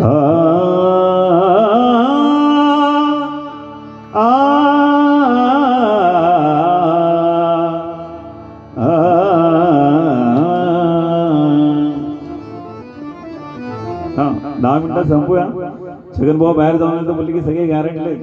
आ, आ, आ, हा दहा मिनिटात संपूया छगन भाऊ बाहेर जाऊन आले तर बोलले की सगळे गॅरंटले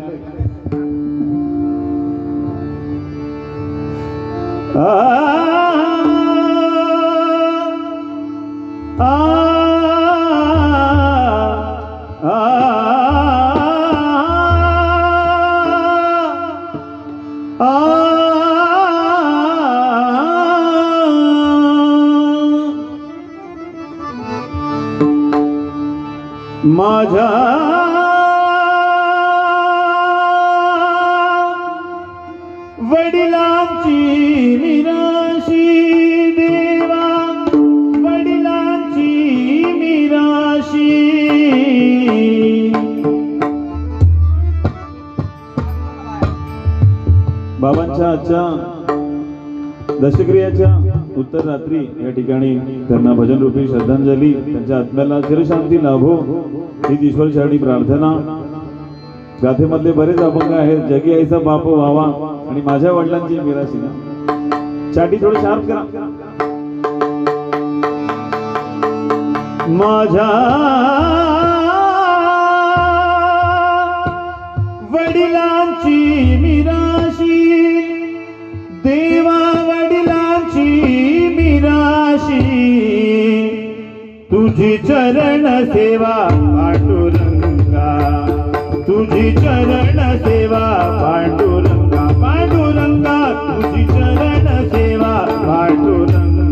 माझ्या वडिलांची निराशी देवा वडिलांची निराशी. बाबांच्या आजच्या दशक्रियाच्या उत्तर रात्री या ठिकाणी त्यांना भजन रूपी श्रद्धांजली त्यांच्या आत्म्याला चिरशांती लाभो. ही ईश्वर चरणी प्रार्थना. गाथेमधले बरेच अभंग आहेत. जगी आईचा बाप व्हावा आणि माझ्या वडिलांची मिराशी ना. चाटी थोडी शार्प करा. माझ्या वडिलांची मिराशी देवा तुझी चरण सेवा पांडुरंगा तुझी चरण सेवा पांडुरंगा पांडुरंगा तुझी चरण सेवा पांडुरंगा.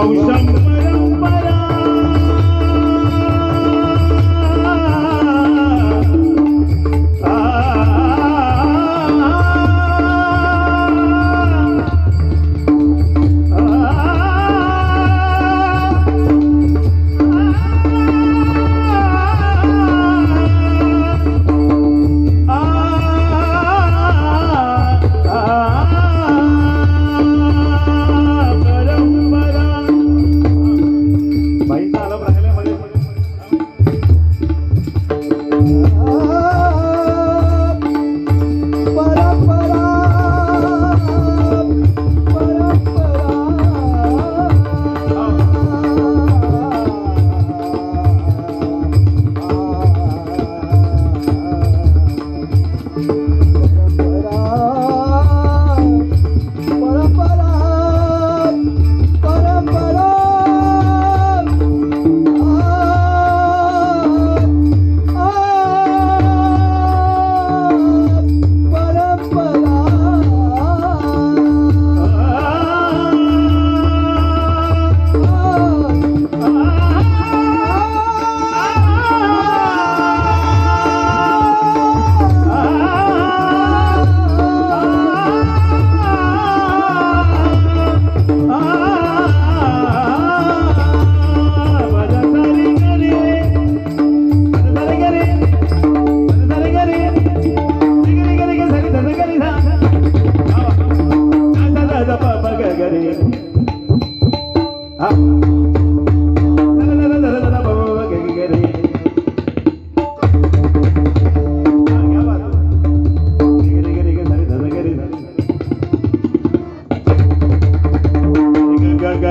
Vamos chamar.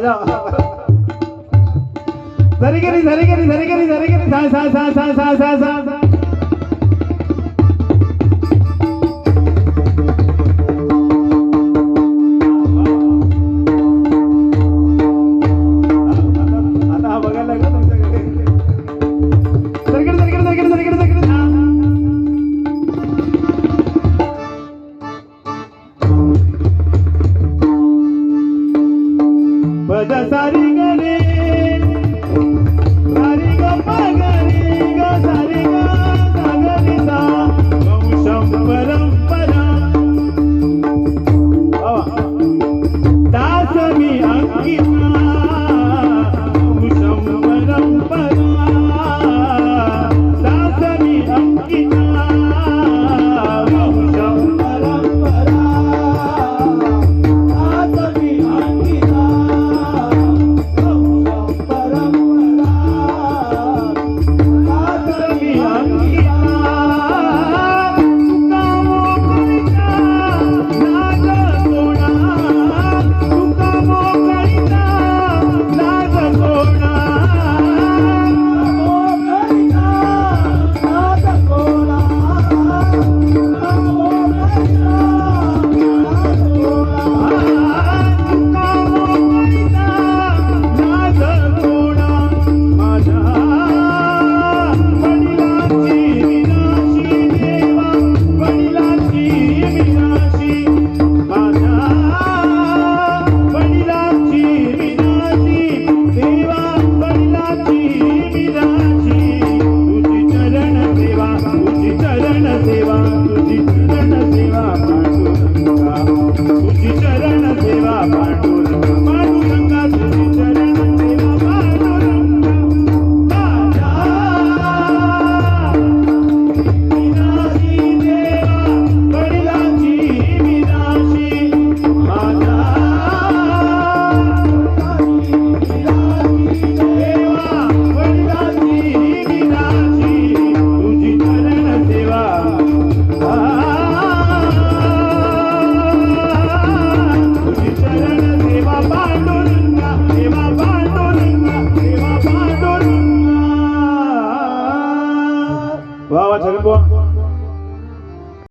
મજા સરી કરી સરી કરી સરી કરી સરી કરી. સા સા સા સા સા સા સા